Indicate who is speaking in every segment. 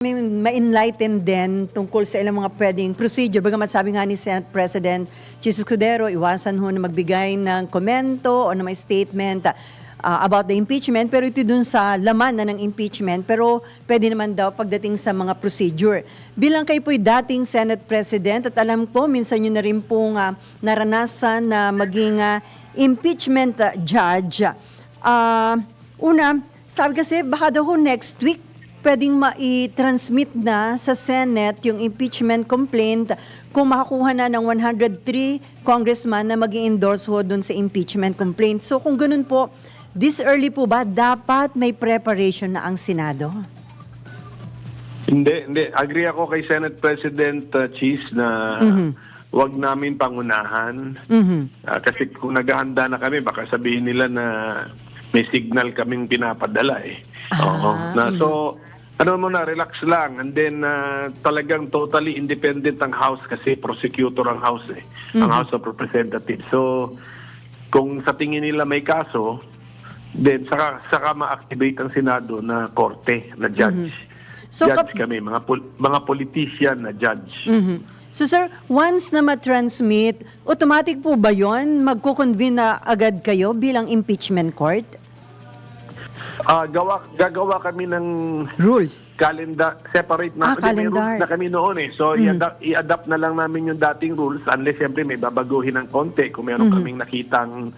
Speaker 1: may ma-enlighten din tungkol sa ilang mga pwedeng procedure. Bagamat sabi nga ni Senate President Chis Escudero, iwasan ho na magbigay ng komento o na may statement uh, about the impeachment. Pero ito dun sa laman na ng impeachment. Pero pwede naman daw pagdating sa mga procedure. Bilang kayo po'y dating Senate President at alam ko, minsan nyo na rin pong uh, naranasan na maging uh, impeachment uh, judge. Uh, una, sabi kasi baka daw next week pwedeng ma-transmit na sa Senate yung impeachment complaint kung makakuha na ng 103 congressman na mag endorse ho dun sa impeachment complaint. So kung ganun po, this early po ba dapat may preparation na ang Senado?
Speaker 2: Hindi, hindi. Agree ako kay Senate President uh, Cheese na wag namin pangunahan.
Speaker 1: Mhm.
Speaker 2: Ah, kasi kung naghahanda na kami, baka sabihin nila na may signal kaming pinapadala eh. Oo. Na, so, ano mo na, relax lang. And then, ah, talagang totally independent ang House kasi prosecutor ang House eh. Ang House of Representatives. So, kung sa tingin nila may kaso, then saka, saka ma-activate ang Senado na korte, na judge.
Speaker 1: So,
Speaker 2: judge kami, mga pol- mga politician na judge.
Speaker 1: Mhm. So sir, once na ma-transmit, automatic po ba yon magko-convene na agad kayo bilang impeachment court?
Speaker 2: Ah, gawa gagawa kami ng
Speaker 1: Rules.
Speaker 2: calendar separate
Speaker 1: Ah,
Speaker 2: na may
Speaker 1: calendar.
Speaker 2: rules na kami noon eh. So i-adapt, i-adapt na lang namin yung dating rules unless siyempre may babaguhin ng konti kung meron kaming nakitang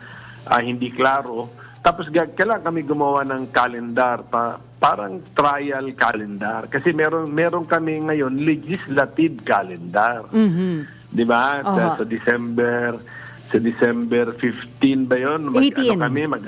Speaker 2: ah, hindi klaro. Tapos kailangan kami gumawa ng calendar pa parang trial calendar kasi meron meron kami ngayon legislative calendar.
Speaker 1: Mhm.
Speaker 2: 'Di ba? Sa,
Speaker 1: Aha.
Speaker 2: sa December sa December 15 ba 'yon?
Speaker 1: 18.
Speaker 2: Ano kami mag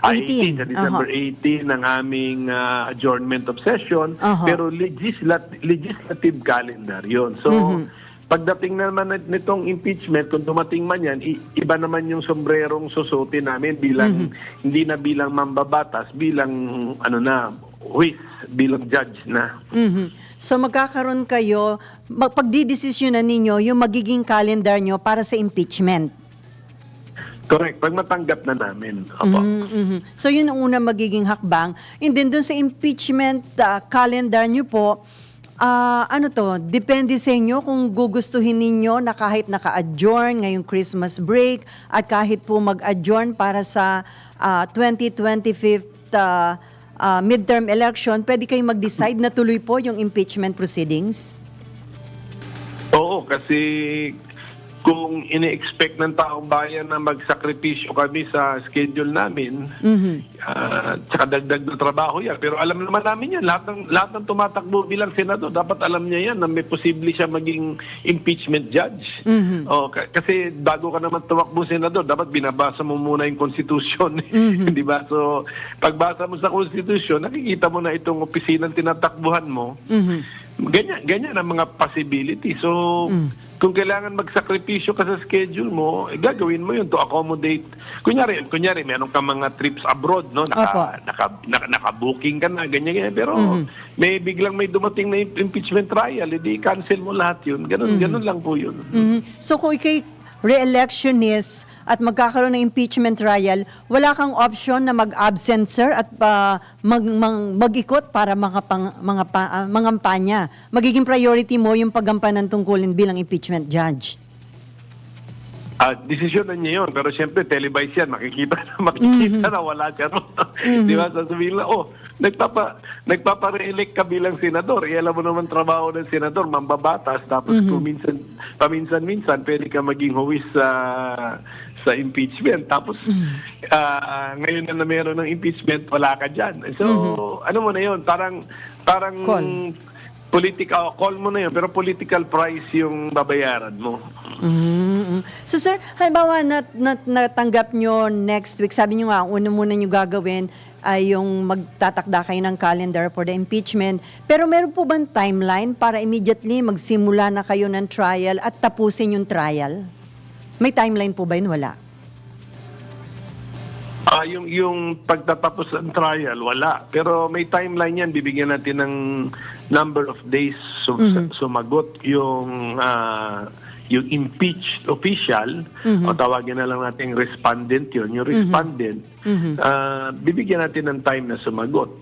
Speaker 2: ah,
Speaker 1: 18.
Speaker 2: 18 sa December
Speaker 1: Aha.
Speaker 2: 18 ng aming ah, adjournment of session
Speaker 1: Aha.
Speaker 2: pero legislat- legislative calendar 'yon. So
Speaker 1: Mhm.
Speaker 2: Pagdating naman nit- nitong impeachment, kung dumating man yan, iba naman yung sombrerong susutin namin bilang,
Speaker 1: Mhm.
Speaker 2: hindi na bilang mambabatas, bilang, ano na, whiz, bilang judge na.
Speaker 1: Mhm. So magkakaroon kayo, mag- pagdidesisyonan ninyo yung magiging calendar nyo para sa impeachment.
Speaker 2: Correct. Pag matanggap na namin. Opo.
Speaker 1: Mhm. So yun ang una magiging hakbang. And then dun sa impeachment ah, calendar nyo po, ah, ano to, depende sa inyo kung gugustuhin ninyo na kahit naka-adjourn ngayong Christmas break at kahit po mag-adjourn para sa ah, 2025 ah, ah, midterm election, pwede kayong mag-decide na tuloy po yung impeachment proceedings?
Speaker 2: Oo, kasi kung ini-expect ng taong bayan na magsakripisyo kami sa schedule namin,
Speaker 1: Mhm.
Speaker 2: ah, tsaka dagdag na trabaho yan. Pero alam naman namin yan, lahat ng, lahat ng tumatakbo bilang senador, dapat alam niya yan na may posible siya maging impeachment judge.
Speaker 1: Mhm.
Speaker 2: Oh, ka- kasi bago ka naman tumakbo senador, dapat binabasa mo muna yung constitution.
Speaker 1: Mhm.
Speaker 2: Di ba? So, pagbasa mo sa constitution, nakikita mo na itong opisinang tinatakbuhan mo,
Speaker 1: Mhm.
Speaker 2: Ganyan, ganyan ang mga possibility. So, kung kailangan magsakripisyo ka sa schedule mo, eh, gagawin mo yun to accommodate. Kunyari, kunyari meron ka mga trips abroad, no? Naka, naka, naka, naka-booking ka na, ganyan, ganyan. Pero may biglang may dumating na im- impeachment trial, edi cancel mo lahat yun. Ganun, ganun lang po yun.
Speaker 1: Mhm. So kung ikay re-electionist at magkakaroon ng impeachment trial, wala kang option na mag-absent sir at pa mag, mang- mag-ikot para mga pang, mga pa, ah, mangampanya. Magiging priority mo yung paggampanan tungkulin bilang impeachment judge.
Speaker 2: Ah, desisyon na niya yun. Pero siyempre, televised yan. Makikita na, makikita na wala siya. ron. Di ba? Sasabihin lang, oh, nagpapa, nagpapa-re-elect ka bilang senador. Eh, alam mo naman trabaho ng senador, mambabatas. Tapos kung minsan, paminsan-minsan, pwede ka maging huwis sa sa impeachment. Tapos, ah, ngayon na, na meron ng impeachment, wala ka dyan. So, ano mo na yun? Parang, parang,
Speaker 1: Call.
Speaker 2: political, call mo na yun, pero political price yung babayaran mo.
Speaker 1: mm So sir, halimbawa nat, nat, natanggap nyo next week, sabi nyo nga, una muna nyo gagawin ay yung magtatakda kayo ng calendar for the impeachment. Pero meron po bang timeline para immediately magsimula na kayo ng trial at tapusin yung trial? May timeline po ba yun? Wala.
Speaker 2: Ah, yung yung pagtatapos ng trial wala. Pero may timeline yan, bibigyan natin ng number of days sum- sumagot yung ah, yung impeached official o tawagin na lang natin respondent yun. Yung respondent, ah, bibigyan natin ng time na sumagot.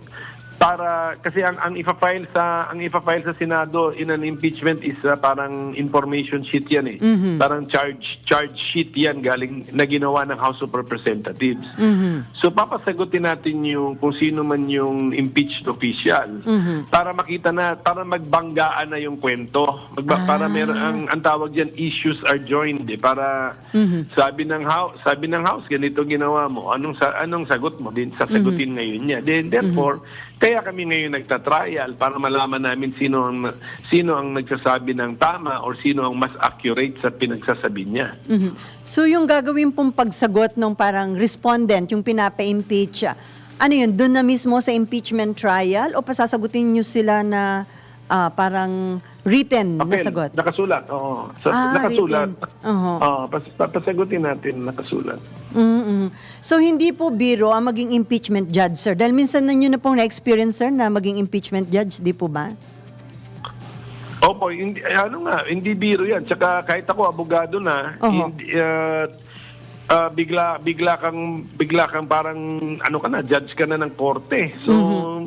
Speaker 2: Para kasi ang ang ifa-file sa ang ifa-file sa Senado in an impeachment is uh, parang information sheet yan eh. Parang charge charge sheet yan galing na ginawa ng House of Representatives. So papasagutin natin yung kung sino man yung impeached official para makita na para magbanggaan na yung kwento. Magba- para meron ang ang tawag diyan issues are joined eh, para sabi ng House sabi ng House ganito ginawa mo. Anong sa anong sagot mo din sasagutin ngayon niya. Then therefore kaya kami ngayon nagta-trial para malaman namin sino ang sino ang nagsasabi ng tama or sino ang mas accurate sa pinagsasabi niya.
Speaker 1: Mhm. So yung gagawin pong pagsagot ng parang respondent, yung pinapa-impeach, ano yun, doon na mismo sa impeachment trial o pasasagutin nyo sila na ah, parang written na
Speaker 2: Papel,
Speaker 1: sagot?
Speaker 2: Nakasulat, oo. Sa,
Speaker 1: Ah,
Speaker 2: nakasulat.
Speaker 1: written. Oo.
Speaker 2: Oo, pas, papasagutin natin nakasulat.
Speaker 1: mm So hindi po biro ang maging impeachment judge, sir? Dahil minsan na nyo na pong na-experience, sir, na maging impeachment judge, di po ba?
Speaker 2: Opo, hindi, eh, ano nga, hindi biro yan. Tsaka kahit ako, abogado na,
Speaker 1: Oho.
Speaker 2: hindi, ah, ah, bigla, bigla kang, bigla kang parang, ano ka na, judge ka na ng korte. So,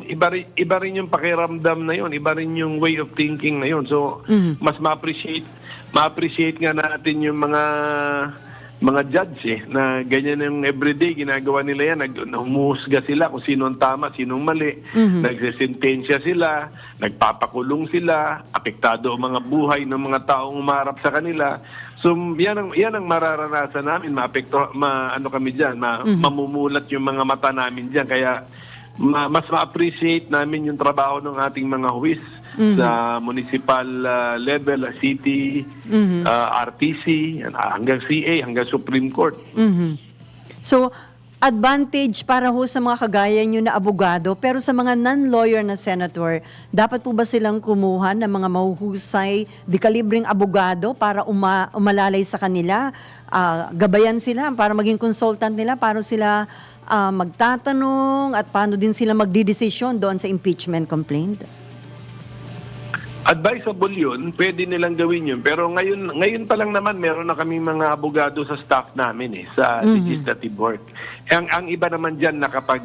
Speaker 2: iba, rin, iba rin yung pakiramdam na yun, iba rin yung way of thinking na yun. So, mas ma-appreciate, ma-appreciate nga natin yung mga mga judge eh, na ganyan yung everyday ginagawa nila yan, nag, humuhusga sila kung sino ang tama, sino ang mali, nagsisentensya sila, nagpapakulong sila, apektado ang mga buhay ng mga taong umarap sa kanila. So yan ang yan ang mararanasan namin, maapekto ma, ano kami diyan, ma, mamumulat yung mga mata namin diyan kaya ma- mas ma-appreciate namin yung trabaho ng ating mga huwis sa municipal uh, level, uh, city, uh, RTC, yan, ah, hanggang CA, hanggang Supreme Court.
Speaker 1: Mhm. So, advantage para ho sa mga kagaya nyo na abogado, pero sa mga non-lawyer na senator, dapat po ba silang kumuha ng mga mahuhusay, di kalibreng abogado para uma- umalalay sa kanila? Ah, gabayan sila para maging consultant nila, para sila ah, magtatanong at paano din sila magdidesisyon doon sa impeachment complaint?
Speaker 2: Advisable yun, pwede nilang gawin yun. Pero ngayon, ngayon pa lang naman, meron na kaming mga abogado sa staff namin eh, sa legislative work. Ang, ang iba naman dyan nakapag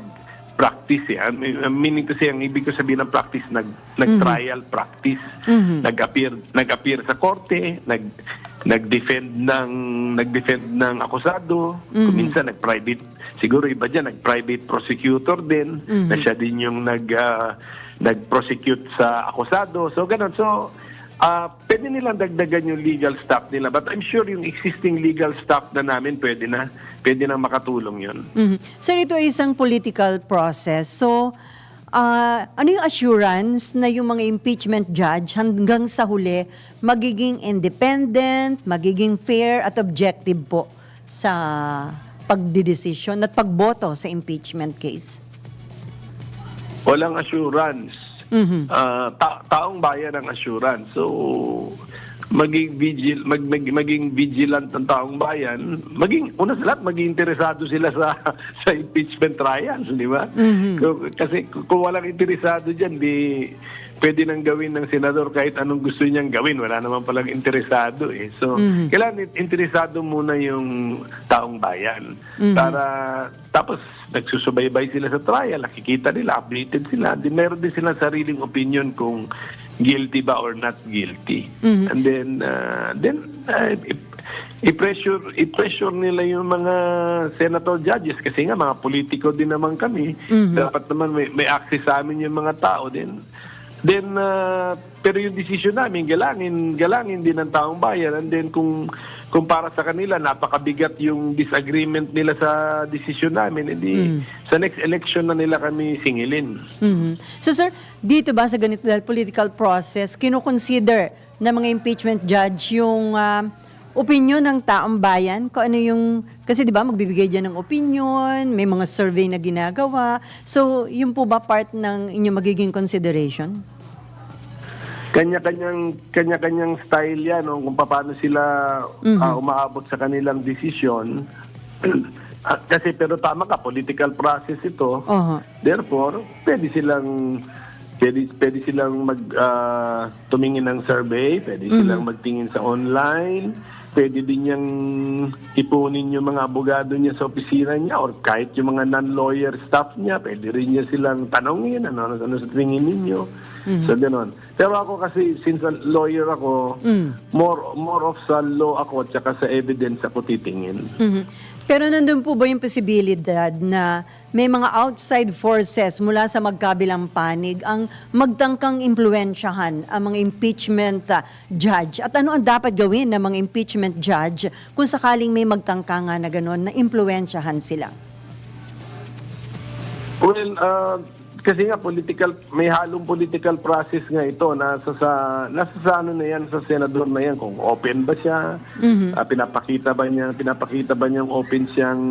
Speaker 2: practice eh. Meaning to say, ang ibig ko sabihin ng practice, nag, nag-trial practice. Nag-appear, nag-appear sa korte, nag, nag-defend ng, nag-defend ng akusado. Kuminsan nag-private, siguro iba dyan, nag-private prosecutor din, na siya din yung nag, ah, nag-prosecute sa akusado. So, ganun. So, ah pwede nilang dagdagan yung legal staff nila. But I'm sure yung existing legal staff na namin, pwede na. Pwede na makatulong yun.
Speaker 1: Mhm. Sir, ito ay isang political process. So, ah, ano yung assurance na yung mga impeachment judge hanggang sa huli magiging independent, magiging fair at objective po sa pagdidesisyon at pagboto sa impeachment case?
Speaker 2: Walang assurance. Ah, ta- taong bayan ang assurance. So, maging vigil mag, mag- maging vigilant ng taong bayan, maging una sa lahat maging interesado sila sa sa impeachment trials, di ba? Kung- Kasi kung walang interesado diyan, di pwede nang gawin ng senador kahit anong gusto niyang gawin. Wala naman palang interesado eh. So, kailangan interesado muna yung taong bayan. Para, tapos, nagsusubaybay sila sa trial, nakikita nila, updated sila. Di meron din silang sariling opinion kung guilty ba or not guilty. And then, uh, then, uh, i-pressure, i-pressure nila yung mga senator judges kasi nga mga politiko din naman kami. Dapat naman may, may access sa amin yung mga tao din. Then, uh, pero yung decision namin, galangin, galangin din ng taong bayan. And then, kung, kung para sa kanila, napakabigat yung disagreement nila sa decision namin, edi sa next election na nila kami singilin.
Speaker 1: Mhm. So sir, dito ba sa ganito dahil political process, kinukonsider ng mga impeachment judge yung ah, opinion ng taong bayan? Kung ano yung, kasi di ba magbibigay dyan ng opinion, may mga survey na ginagawa. So, yun po ba part ng inyong magiging consideration?
Speaker 2: Kanya-kanyang kanya-kanyang style 'yan no? kung paano sila ah, umaabot sa kanilang desisyon. At kasi pero tama ka, political process ito.
Speaker 1: Oho.
Speaker 2: Therefore, pwede silang pwede, pwede silang mag ah, tumingin ng survey, pwede silang magtingin sa online, pwede din niyang ipunin yung mga abogado niya sa opisina niya or kahit yung mga non-lawyer staff niya, pwede rin niya silang tanongin, ano, ano, ano sa tingin ninyo. So, gano'n. Pero ako kasi, since a lawyer ako, more more of sa law ako at saka sa evidence ako titingin.
Speaker 1: Mhm. Pero nandun po ba yung posibilidad na may mga outside forces mula sa magkabilang panig ang magtangkang impluensyahan ang mga impeachment ah, judge? At ano ang dapat gawin ng mga impeachment judge kung sakaling may magtangka nga na gano'n na impluensyahan sila?
Speaker 2: Well, uh, kasi nga political may halong political process nga ito. Nasa sa nasa sa ano na yan sa senador na yan kung open ba siya ah, pinapakita ba niya pinapakita ba niyang open siyang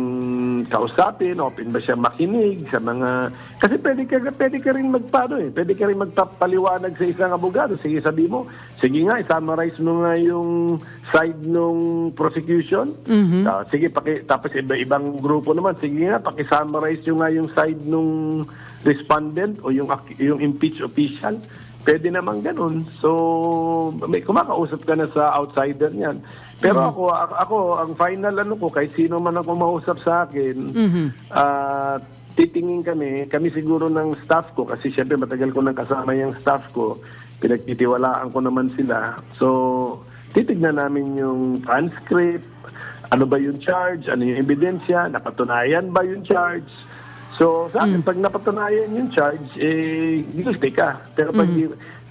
Speaker 2: kausapin open ba siya makinig sa mga kasi pwede ka pwede ka rin magpano eh pwede ka rin magpapaliwanag sa isang abogado. Sige sabi mo sige nga i-summarize mo nga yung side nung prosecution. Ah, sige paki, tapos iba ibang grupo naman sige nga paki-summarize yung nga yung side nung respondent o yung yung impeach official pwede naman ganun. So may kumakausap ka na sa outsider niyan. Pero ako ako ako, ang final ano ko kahit sino man ang kumausap sa akin ah, titingin kami kami siguro ng staff ko kasi syempre matagal ko nang kasama yung staff ko pinagtitiwalaan ko naman sila. So titignan namin yung transcript ano ba yung charge ano yung ebidensya napatunayan ba yung charge So, sa akin, pag napatunayan yung charge, eh, gusto ka. Pero pag,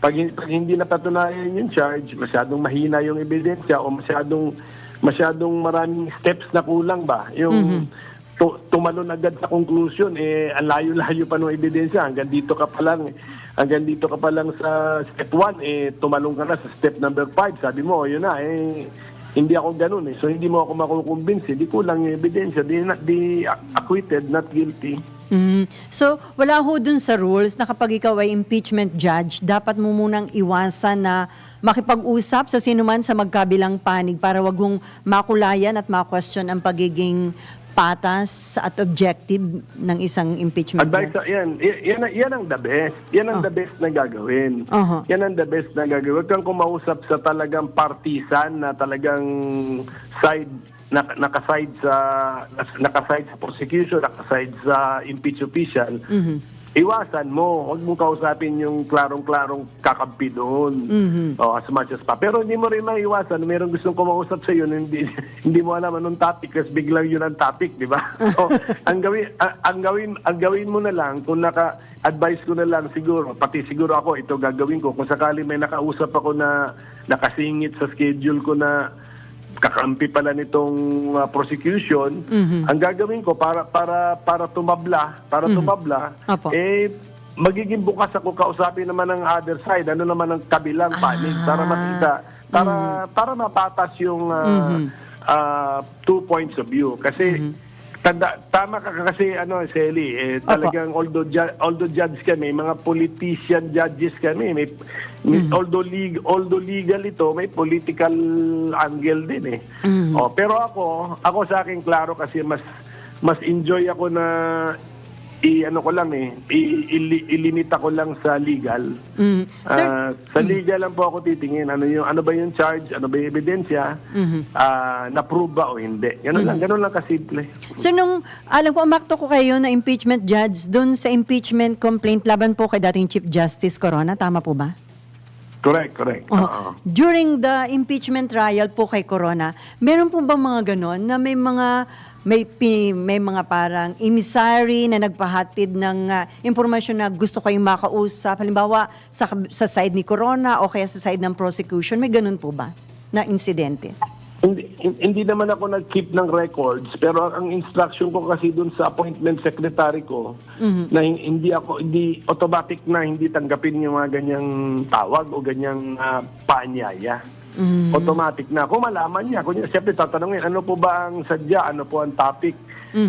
Speaker 2: pag, pag hindi napatunayan yung charge, masyadong mahina yung ebidensya o masyadong, masyadong maraming steps na kulang ba? Yung tu- tumalon agad sa conclusion, eh, ang layo-layo pa ng ebidensya. Hanggang dito ka pa lang, hanggang dito ka pa lang sa step 1, eh, tumalong ka na sa step number 5. Sabi mo, yun na, eh, hindi ako ganun eh. So hindi mo ako makukumbinsi, di kulang yung ebidensya, di, di acquitted, not guilty.
Speaker 1: Mm. So, wala ho dun sa rules na kapag ikaw ay impeachment judge, dapat mo munang iwasan na makipag-usap sa sinuman sa magkabilang panig para wag mong makulayan at ma-question ang pagiging patas at objective ng isang impeachment
Speaker 2: Advice,
Speaker 1: judge.
Speaker 2: yan, yan, yan ang the best. Yan ang
Speaker 1: Oh.
Speaker 2: the best na gagawin.
Speaker 1: Aha.
Speaker 2: Yan ang the best na gagawin. Huwag kang kumausap sa talagang partisan na talagang side nakaside sa nakaside sa prosecution, nakaside sa impeach official. Iwasan mo, huwag mong kausapin yung klarong-klarong kakampi doon. Oh, as much as pa. Pero hindi mo rin maiwasan, mayroong gustong kumausap sa iyo, hindi hindi mo alam anong topic kasi biglang yun ang topic, di ba? So, ang gawin ang, ang gawin ang gawin mo na lang kung naka-advise ko na lang siguro, pati siguro ako ito gagawin ko kung sakali may nakausap ako na nakasingit sa schedule ko na kakampi pala nitong uh, prosecution, ang gagawin ko para para para tumabla, para tumabla,
Speaker 1: Apo.
Speaker 2: eh magiging bukas ako kausapin naman ng other side, ano naman ang kabilang panig para makita, para para mapatas yung uh, uh, two points of view. Kasi tanda, tama ka kasi ano Sally eh, talagang although ju- although judge kami mga politician judges kami may, may although legal although legal ito may political angle din eh. Oh pero ako ako sa akin klaro kasi mas mas enjoy ako na i ano ko lang eh i, ili- ko lang sa legal.
Speaker 1: Mm. Sir,
Speaker 2: Ah, sa legal lang po ako titingin. Ano yung ano ba yung charge? Ano ba yung ebidensya? Ah na-prove ba o hindi? Ganun lang ganun lang kasimple.
Speaker 1: So nung alam ko umakto ko kayo na impeachment judge doon sa impeachment complaint laban po kay dating Chief Justice Corona, tama po ba?
Speaker 2: correct correct.
Speaker 1: Oh,
Speaker 2: Oo.
Speaker 1: During the impeachment trial po kay Corona, meron po bang mga ganon na may mga may may mga parang emissary na nagpahatid ng ah, impormasyon na gusto kayong makausap halimbawa sa sa side ni Corona o kaya sa side ng prosecution may ganun po ba na insidente?
Speaker 2: hindi, hin- hindi naman ako nag-keep ng records pero ang instruction ko kasi dun sa appointment secretary ko na hin- hindi ako hindi automatic na hindi tanggapin yung mga ganyang tawag o ganyang ah, paanyaya. Automatic na. Kung malaman niya, kung siyempre tatanungin, ano po ba ang sadya, ano po ang topic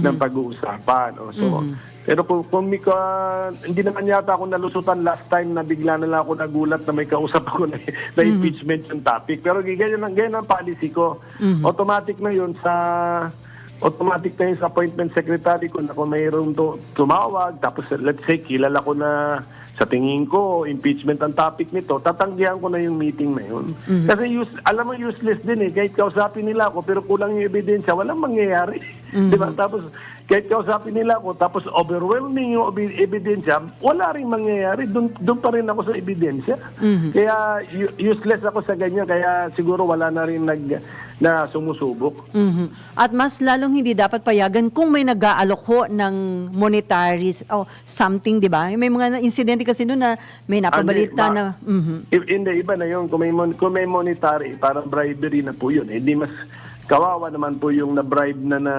Speaker 2: ng pag-uusapan. O, so, Pero kung, kung may ka- hindi naman yata ako nalusutan last time na bigla na lang ako nagulat na may kausap ako na, na impeachment yung topic. Pero ganyan, ganyan ang policy ko. Automatic na yun sa automatic na yun sa appointment secretary ko na kung mayroong to, tumawag tapos let's say kilala ko na sa tingin ko, impeachment ang topic nito, tatanggihan ko na yung meeting na yun. Kasi use, alam mo, useless din eh. Kahit kausapin nila ako, pero kulang yung ebidensya, walang mangyayari. Di ba? Tapos, kahit kausapin nila ako, tapos overwhelming yung ebi- ebidensya, wala rin mangyayari. Doon doon pa rin ako sa ebidensya. Kaya u- useless ako sa ganyan, kaya siguro wala na rin nag, na sumusubok.
Speaker 1: Mhm. At mas lalong hindi dapat payagan kung may nag-aalok ho ng monetary o something, di ba? May mga insidente kasi noon na may napabalita
Speaker 2: Hindi,
Speaker 1: na...
Speaker 2: ma-
Speaker 1: Mhm.
Speaker 2: I- Hindi, iba na yun. Kung may, mon- kung may monetary, parang bribery na po yun. Hindi mas kawawa naman po yung na-bribe na na,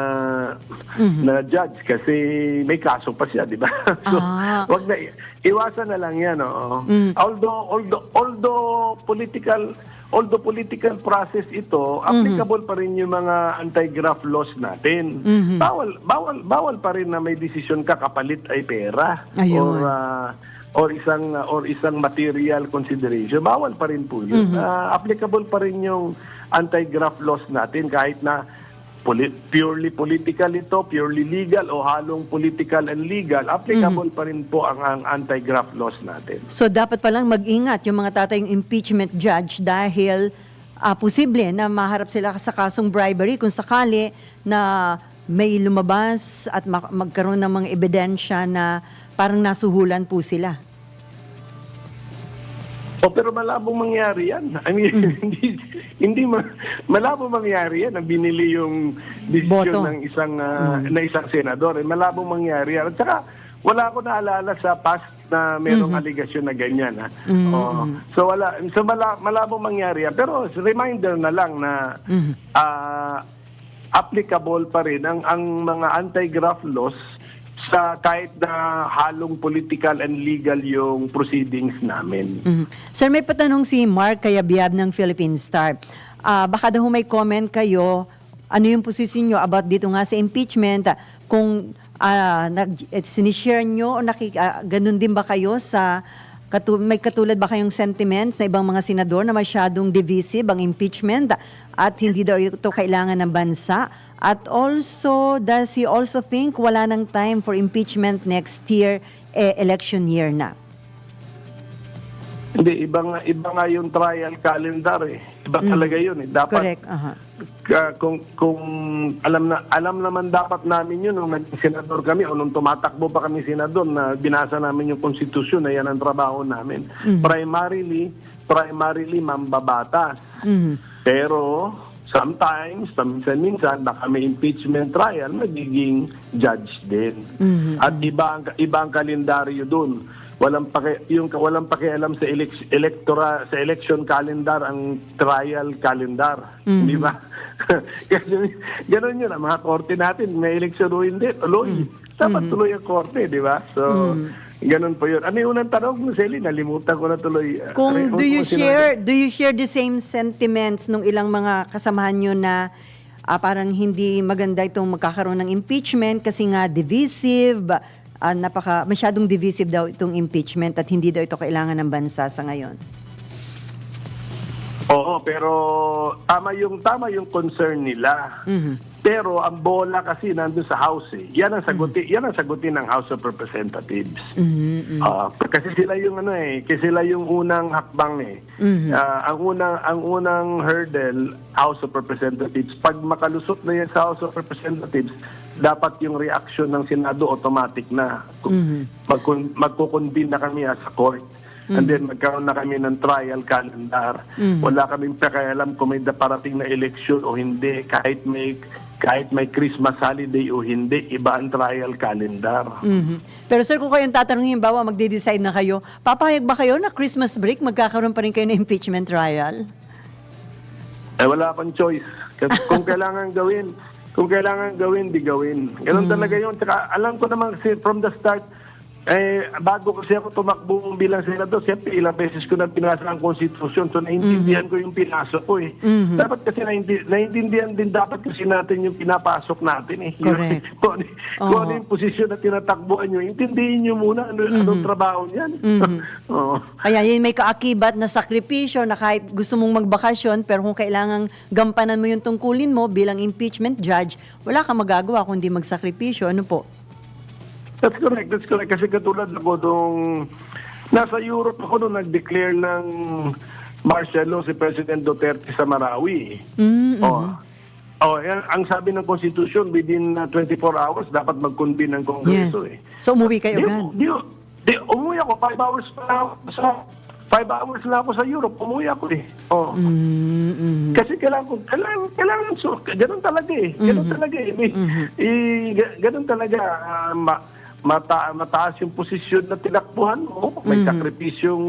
Speaker 1: Mhm.
Speaker 2: na judge kasi may kaso pa siya, di ba? so,
Speaker 1: Ah.
Speaker 2: wag na, iwasan na lang yan. oo.
Speaker 1: Mm.
Speaker 2: Although, although, although political although political process ito,
Speaker 1: Mhm.
Speaker 2: applicable pa rin yung mga anti-graft laws natin.
Speaker 1: Mhm.
Speaker 2: Bawal bawal bawal pa rin na may desisyon ka kapalit ay pera
Speaker 1: Ayun.
Speaker 2: or ah, or isang or isang material consideration. Bawal pa rin po yun. Ah, applicable pa rin yung anti-graft laws natin kahit na poli- purely political ito purely legal o halong political and legal applicable pa rin po ang, ang anti-graft laws natin.
Speaker 1: So dapat palang mag-ingat yung mga tatayong impeachment judge dahil ah, posible na maharap sila sa kasong bribery kung sakali na may lumabas at mak- magkaroon ng mga ebidensya na parang nasuhulan po sila.
Speaker 2: O pero malabong mangyari yan. I mean,
Speaker 1: Mm.
Speaker 2: hindi hindi ma- malabong mangyari yan na binili yung
Speaker 1: Boto.
Speaker 2: desisyon ng isang ah,
Speaker 1: Mm.
Speaker 2: na isang senador. Eh, malabong mangyari yan. At saka wala ko naalala sa past na merong
Speaker 1: Mm-hmm.
Speaker 2: aligasyon na ganyan. Ha? Oo. so wala so mala, malabong mangyari yan. Pero reminder na lang na
Speaker 1: Mm-hmm.
Speaker 2: ah, applicable pa rin ang ang mga anti-graft laws sa kahit na halong political and legal yung proceedings namin.
Speaker 1: Mhm. Sir, may patanong si Mark Kayabyab ng Philippine Star. Ah, baka daw may comment kayo, ano yung posisyon nyo about dito nga sa impeachment, kung ah, nag, eh, sinishare nyo o nakik, ah, ganun din ba kayo sa, katu- may katulad ba kayong sentiments na ibang mga senador na masyadong divisive ang impeachment at hindi daw ito kailangan ng bansa? At also, does he also think wala nang time for impeachment next year, eh, election year na?
Speaker 2: Hindi, iba nga, iba nga yung trial calendar eh. Iba talaga yun eh. Dapat,
Speaker 1: Mm. Correct. Aha.
Speaker 2: ka- kung, kung alam na alam naman dapat namin yun nung naging senador kami o nung tumatakbo pa kami senador na binasa namin yung konstitusyon na yan ang trabaho namin. Primarily, primarily mambabatas.
Speaker 1: Mhm.
Speaker 2: Pero sometimes, paminsan-minsan, baka may impeachment trial, magiging judge din. At iba ang, iba ang kalendaryo dun. Walang paki, yung walang pakialam sa elec- electoral sa election calendar ang trial calendar, di ba? Kasi ganoon yun ang mga korte natin, may election o hindi, tuloy. Dapat tuloy ang korte, di ba? So, ganun po yun. Ano yung unang tanong mo, Selly? Nalimutan ko na tuloy.
Speaker 1: Kung
Speaker 2: Ano-
Speaker 1: do you
Speaker 2: sinabi?
Speaker 1: share do you share the same sentiments nung ilang mga kasamahan nyo na ah, parang hindi maganda itong magkakaroon ng impeachment kasi nga divisive, ah, napaka masyadong divisive daw itong impeachment at hindi daw ito kailangan ng bansa sa ngayon.
Speaker 2: Oo, pero tama yung tama yung concern nila. Pero ang bola kasi nandun sa House eh. Yan ang sagutin, yan ang sagutin ng House of Representatives. Ah, kasi sila yung ano eh, kasi sila yung unang hakbang eh. Ah, ang unang ang unang hurdle House of Representatives. Pag makalusot na yan sa House of Representatives, dapat yung reaction ng Senado automatic na. Magkun- magkukonvene na kami as a court. And then magkaroon na kami ng trial calendar. Wala kaming pakialam kung may parating na eleksyon o hindi. Kahit may kahit may Christmas holiday o hindi, iba ang trial calendar.
Speaker 1: Mhm. Pero sir, kung kayong tatanungin, bawa magde-decide na kayo, papayag ba kayo na Christmas break magkakaroon pa rin kayo ng impeachment trial?
Speaker 2: Eh wala akong choice. Kasi kung kailangan gawin, kung kailangan gawin, di gawin. Ganun talaga yun. Tsaka alam ko naman kasi from the start, eh, bago kasi ako tumakbo bilang senador, siyempre ilang beses ko na pinasa ang konstitusyon. So, naintindihan ko yung pinasok ko eh. Dapat kasi nainti- naintindihan din dapat kasi natin yung pinapasok natin eh.
Speaker 1: Correct.
Speaker 2: Kung, ano- kung ano yung posisyon na tinatakbuhan nyo, intindihin nyo muna ano, anong trabaho niyan. Oo.
Speaker 1: Kaya yun may kaakibat na sakripisyo na kahit gusto mong magbakasyon pero kung kailangang gampanan mo yung tungkulin mo bilang impeachment judge, wala kang magagawa kundi magsakripisyo. Ano po?
Speaker 2: That's correct, that's correct. Kasi katulad ako nung Nasa Europe ako nung nag-declare ng law si President Duterte sa Marawi.
Speaker 1: Mm,
Speaker 2: Oh. Oh, yan, ang sabi ng Constitution, within uh, 24 hours, dapat mag-convene ng
Speaker 1: Yes.
Speaker 2: Kongreso eh.
Speaker 1: So umuwi kayo agad.
Speaker 2: di, di, umuwi ako, 5 hours pa lang ako sa, 5 hours lang ako sa Europe, umuwi ako eh. Oh.
Speaker 1: Mm, mm.
Speaker 2: Kasi kailangan, ko- kailangan, kailangan, so, ganun talaga eh. Ganun talaga eh. May, i- ga- ganun talaga, ma, mata, mataas yung posisyon na tinakbuhan mo. May sakripisyong,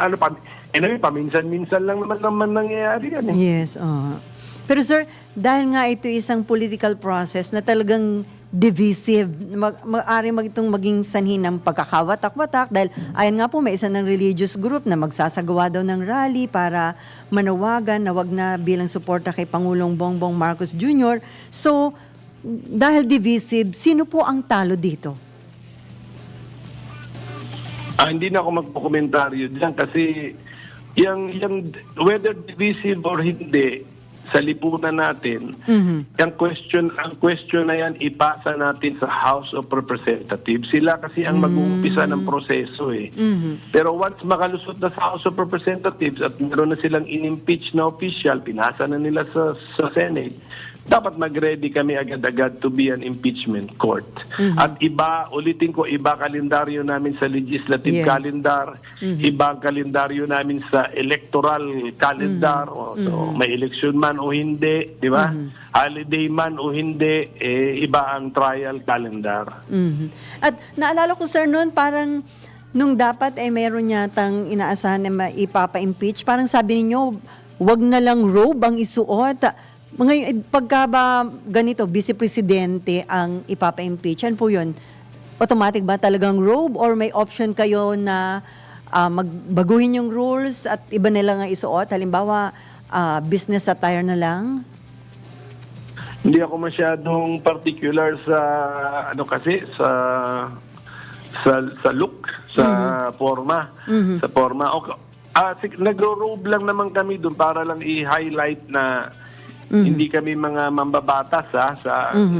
Speaker 2: ano pa, anyway, paminsan-minsan lang naman naman nangyayari yan eh.
Speaker 1: Yes, oo. Pero sir, dahil nga ito isang political process na talagang divisive, mag, maaari mag itong maging sanhi ng pagkakawatak-watak dahil ayan nga po may isa ng religious group na magsasagawa daw ng rally para manawagan na wag na bilang suporta kay Pangulong Bongbong Marcos Jr. So, dahil divisive, sino po ang talo dito?
Speaker 2: Ah, hindi na ako magpokomentaryo dyan kasi yung, yung whether divisive or hindi sa lipunan natin, ang question ang question na yan ipasa natin sa House of Representatives. Sila kasi ang mag-uumpisa ng proseso eh. Pero once makalusot na sa House of Representatives at meron na silang in-impeach na official, pinasa na nila sa, sa Senate, dapat mag-ready kami agad-agad to be an impeachment court. At iba, ulitin ko, iba kalendaryo namin sa legislative
Speaker 1: Yes.
Speaker 2: calendar, iba ang kalendaryo namin sa electoral calendar, o, so, may election man o hindi, di ba? Holiday man o hindi, eh, iba ang trial calendar.
Speaker 1: Mhm. At naalala ko sir noon parang nung dapat ay meron yatang inaasahan na ipapa-impeach, parang sabi ninyo, wag na lang robe ang isuot. Ngayon, pagka ba ganito, vice presidente ang ipapa-impeach, yan po yun, automatic ba talagang robe or may option kayo na ah, magbaguhin yung rules at iba na lang ang isuot? Halimbawa, ah, business attire na lang?
Speaker 2: Hindi ako masyadong particular sa ano kasi sa sa sa look, sa forma, sa forma. Okay. Ah, sig- nagro-robe lang naman kami doon para lang i-highlight na hindi kami mga mambabatas ha, sa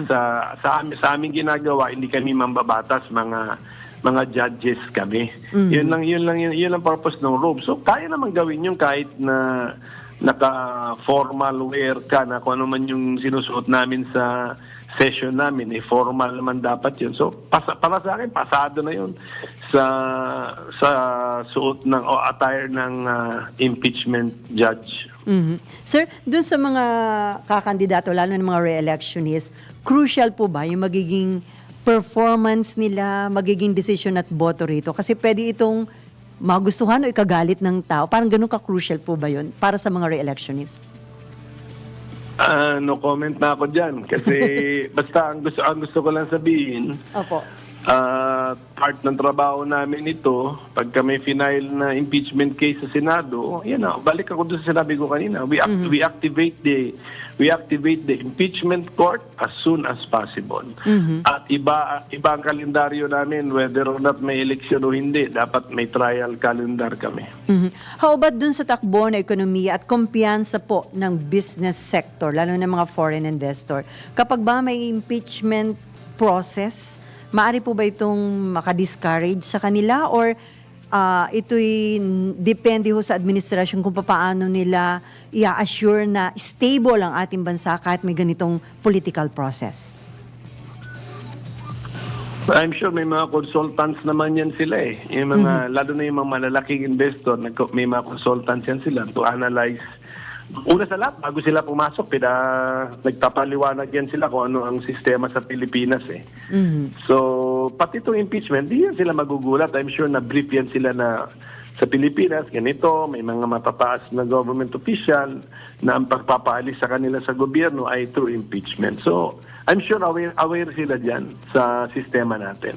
Speaker 2: sa sa amin, sa aming ginagawa, hindi kami mambabatas mga mga judges kami. Yun lang yun lang yun, yun ang purpose ng robe. So kaya naman gawin yun kahit na naka-formal wear ka na kung ano man yung sinusuot namin sa session namin, eh, formal naman dapat yun. So, pasa, para sa akin, pasado na yun sa sa suot ng o attire ng ah, impeachment judge.
Speaker 1: Mhm. Sir, dun sa mga kakandidato, lalo ng mga re-electionists, crucial po ba yung magiging performance nila, magiging decision at boto rito? Kasi pwede itong magustuhan o ikagalit ng tao. Parang ganun ka-crucial po ba yun para sa mga re-electionists?
Speaker 2: Ah, no comment na ako diyan kasi basta ang gusto ang gusto ko lang sabihin
Speaker 1: Opo.
Speaker 2: Ah, part ng trabaho namin ito, pagka may final na impeachment case sa Senado, yan na, balik ako doon sa sinabi ko kanina. We, act- we activate the we activate the impeachment court as soon as possible. At iba iba ang kalendaryo namin whether or not may election o hindi, dapat may trial calendar kami.
Speaker 1: Mhm. How about dun sa takbo na ekonomiya at kumpiyansa po ng business sector, lalo na mga foreign investor? Kapag ba may impeachment process, maari po ba itong makadiscourage sa kanila or ah, ito'y depende ho sa administrasyon kung paano nila i-assure na stable ang ating bansa kahit may ganitong political process?
Speaker 2: I'm sure may mga consultants naman yan sila eh. Yung mga, Lalo na yung mga malalaking investor, may mga consultants yan sila to analyze. Una sa lahat, bago sila pumasok, pina, nagpapaliwanag yan sila kung ano ang sistema sa Pilipinas eh. So, pati itong impeachment, di yan sila magugulat. I'm sure na brief yan sila na sa Pilipinas, ganito, may mga matataas na government official na ang pagpapaalis sa kanila sa gobyerno ay through impeachment. So, I'm sure aware, aware sila dyan sa sistema natin.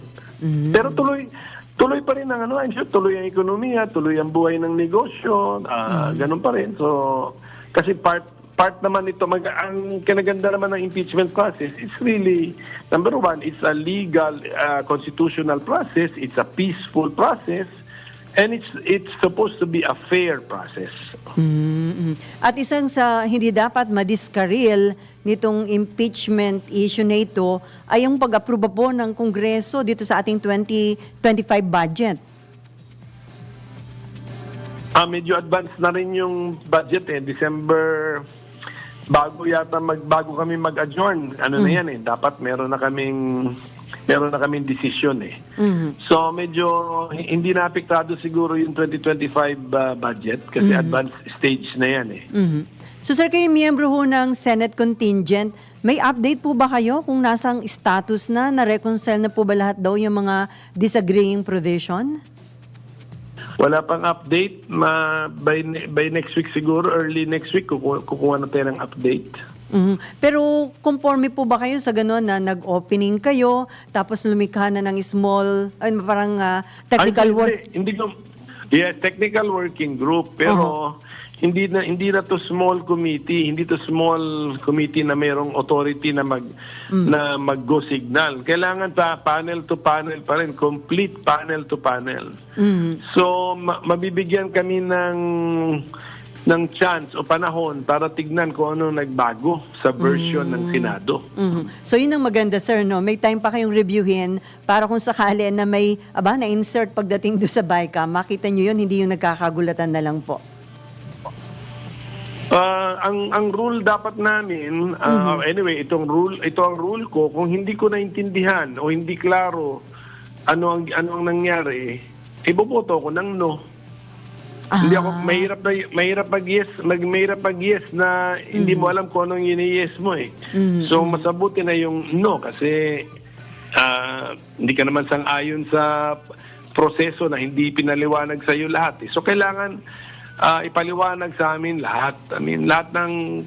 Speaker 2: Pero tuloy, tuloy pa rin ang ano, I'm sure tuloy ang ekonomiya, tuloy ang buhay ng negosyo, ah, ganun pa rin. So, kasi part part naman ito, mag, ang kinaganda naman ng impeachment process, it's really, number one, it's a legal, uh, constitutional process, it's a peaceful process, and it's it's supposed to be a fair process.
Speaker 1: Mm-mm. At isang sa hindi dapat madiskaril nitong impeachment issue na ito ay yung pag-aproba po ng Kongreso dito sa ating 2025 budget.
Speaker 2: Ah, medyo advanced na rin yung budget eh. December bago yata mag bago kami mag-adjourn. Ano na yan eh. Dapat meron na kaming meron na kaming desisyon eh. So medyo hindi na apektado siguro yung 2025 uh, budget kasi advanced stage na yan eh.
Speaker 1: Mhm. So sir, kayo miyembro ho ng Senate contingent, may update po ba kayo kung nasang status na, na-reconcile na po ba lahat daw yung mga disagreeing provision?
Speaker 2: Wala pang update. Ma, by, by next week siguro, early next week, kukuha, kukuha na tayo ng update.
Speaker 1: Mhm. Pero conforme po ba kayo sa gano'n na nag-opening kayo, tapos lumikha na ng small, ay, parang ah, technical
Speaker 2: Ay,
Speaker 1: work?
Speaker 2: Hindi, hindi ko, yes, technical working group, pero hindi na hindi na to small committee, hindi to small committee na mayroong authority na mag na mag-go signal. Kailangan pa panel to panel pa rin, complete panel to panel.
Speaker 1: Mhm.
Speaker 2: So ma- mabibigyan kami ng ng chance o panahon para tignan kung ano nagbago sa version ng Senado.
Speaker 1: Mhm. So yun ang maganda sir, no? May time pa kayong reviewin para kung sakali na may, aba, na-insert pagdating do sa BICA, makita nyo yun, hindi yung nagkakagulatan na lang po.
Speaker 2: Ah, ang ang rule dapat namin ah, anyway itong rule ito ang rule ko kung hindi ko naintindihan o hindi klaro ano ang ano ang nangyari iboboto ko ng no. Hindi ako mahirap na mahirap mag yes mag mahirap mag yes na hindi mo alam kung anong yini-yes mo eh. So masabuti na yung no kasi ah, hindi ka naman sang-ayon sa proseso na hindi pinaliwanag sa iyo lahat eh. so kailangan ah, ipaliwanag sa amin lahat. I mean lahat ng